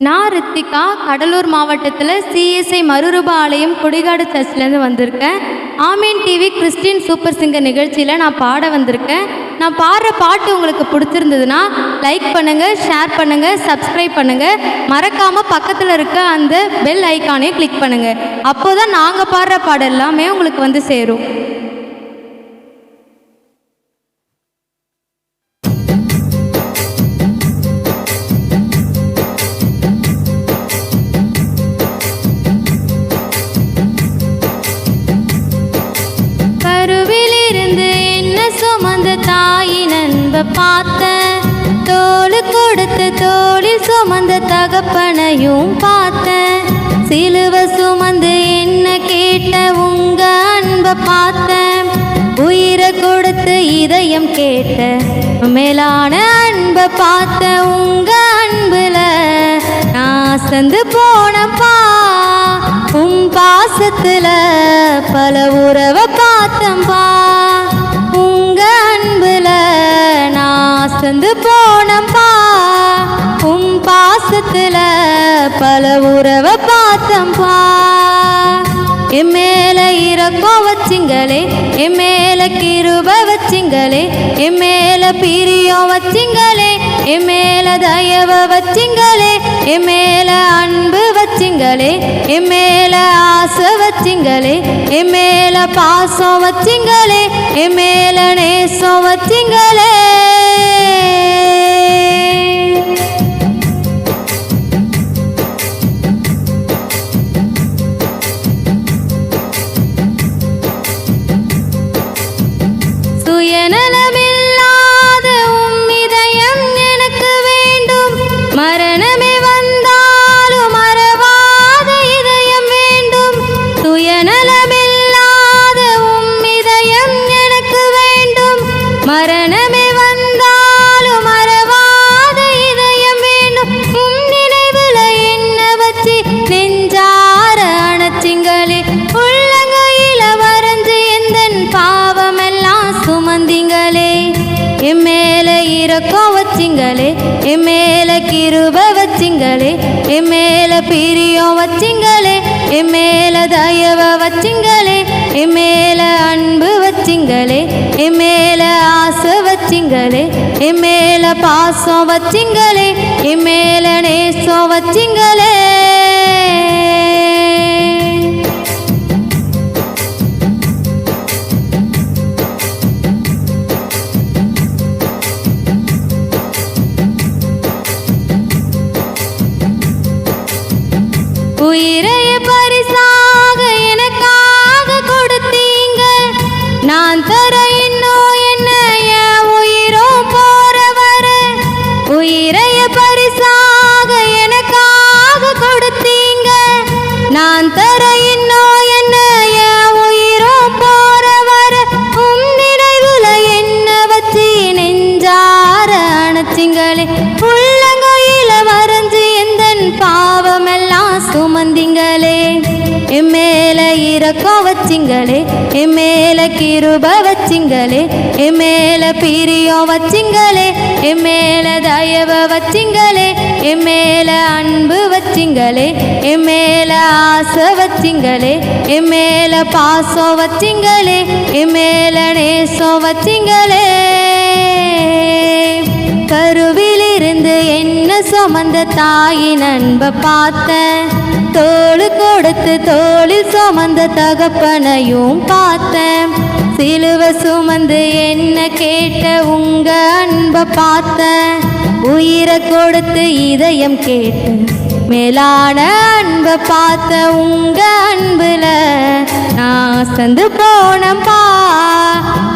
நான் ரித்திகா கடலூர் மாவட்டத்தில் சிஎஸ்ஐ மறுரூப ஆலயம் குடிகாடு சர்ச்லேருந்து வந்திருக்கேன். ஆமீன் டிவி கிறிஸ்டின் சூப்பர் சிங்கர் நிகழ்ச்சியில் நான் பாட வந்திருக்கேன். நான் பாடுற பாட்டு உங்களுக்கு பிடிச்சிருந்ததுன்னா லைக் பண்ணுங்கள் ஷேர் பண்ணுங்கள் சப்ஸ்கிரைப் பண்ணுங்கள் மறக்காமல் பக்கத்தில் இருக்க அந்த பெல் ஐக்கானையும் கிளிக் பண்ணுங்கள் அப்போ தான் நாங்கள் பாடுற பாடெல்லாமே உங்களுக்கு வந்து சேரும். பார்த்த தோல் கொடுத்த கொடுத்து தோளில் சுமந்த தகப்பனையும் பார்த்த. சிலுவ சுமந்து என்ன கேட்ட உங்க அன்பை பார்த்தேன் உயிரை கொடுத்து இதயம் கேட்ட மேலான அன்பை பார்த்த உங்க அன்புல நான் சந்து போனப்பா. உன் பாசத்துல பல உறவை பார்த்தம்பா. நான் போனப்பா. உம் பாசத்துல பல உறவை பார்த்தம்பா என் மேல இறக்கம் வச்சிங்களே என் மேல கிருப வச்சிங்களே என் மேல பிரியம் வச்சிங்களே என் மேல தயவ வச்சிங்களே என் மேல அன்பு வச்சிங்களே என் மேல ஆசை வச்சிங்களே என் மேல பாசம் வச்சிங்களே என் மேல நேசம் வச்சிங்களே. இரக்கம் வச்சிங்களே என் மேல கிருப வச்சிங்களே என் மேல பிரியம் வச்சிங்களே என் மேல தயவ வச்சிங்களே என் மேல அன்பு வச்சிங்களே என் மேல ஆசை வச்சிங்களே என் மேல பாசம் வச்சிங்களே என் மேல நேசம் வச்சிங்களே. உயிரைய சுமந்திங்களே என் மேல இறக்கம் வச்சிங்களே என் மேல கிருப வச்சிங்களே என் மேல பிரியம் வச்சிங்களே என் மேல தயவ வச்சிங்களே என் மேல அன்பு வச்சிங்களே என் மேல ஆசை வச்சிங்களே என் மேல பாசம் வச்சிங்களே என் மேல நேசம் வச்சிங்களே. கருவிலிருந்து என்ன சுமந்த தாயின் அன்பை பார்த்தேன் தோளு கொடுத்து தோளில் சுமந்த தகப்பனையும் பார்த்தேன். சிலுவ சுமந்து என்ன கேட்ட உங்க அன்பை பார்த்தேன். உயிரை கொடுத்து இதயம் கேட்டு மேலான அன்பை பார்த்த உங்க அன்புல நான் சந்து போனப்பா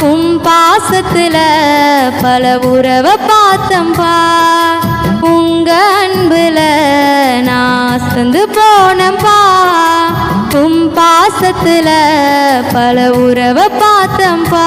உம் பாசத்துல பல உறவை பார்த்தம்பா உங்க அன்புல நான் சந்து போனப்பா உம் பாசத்துல பல உறவை பார்த்தம்பா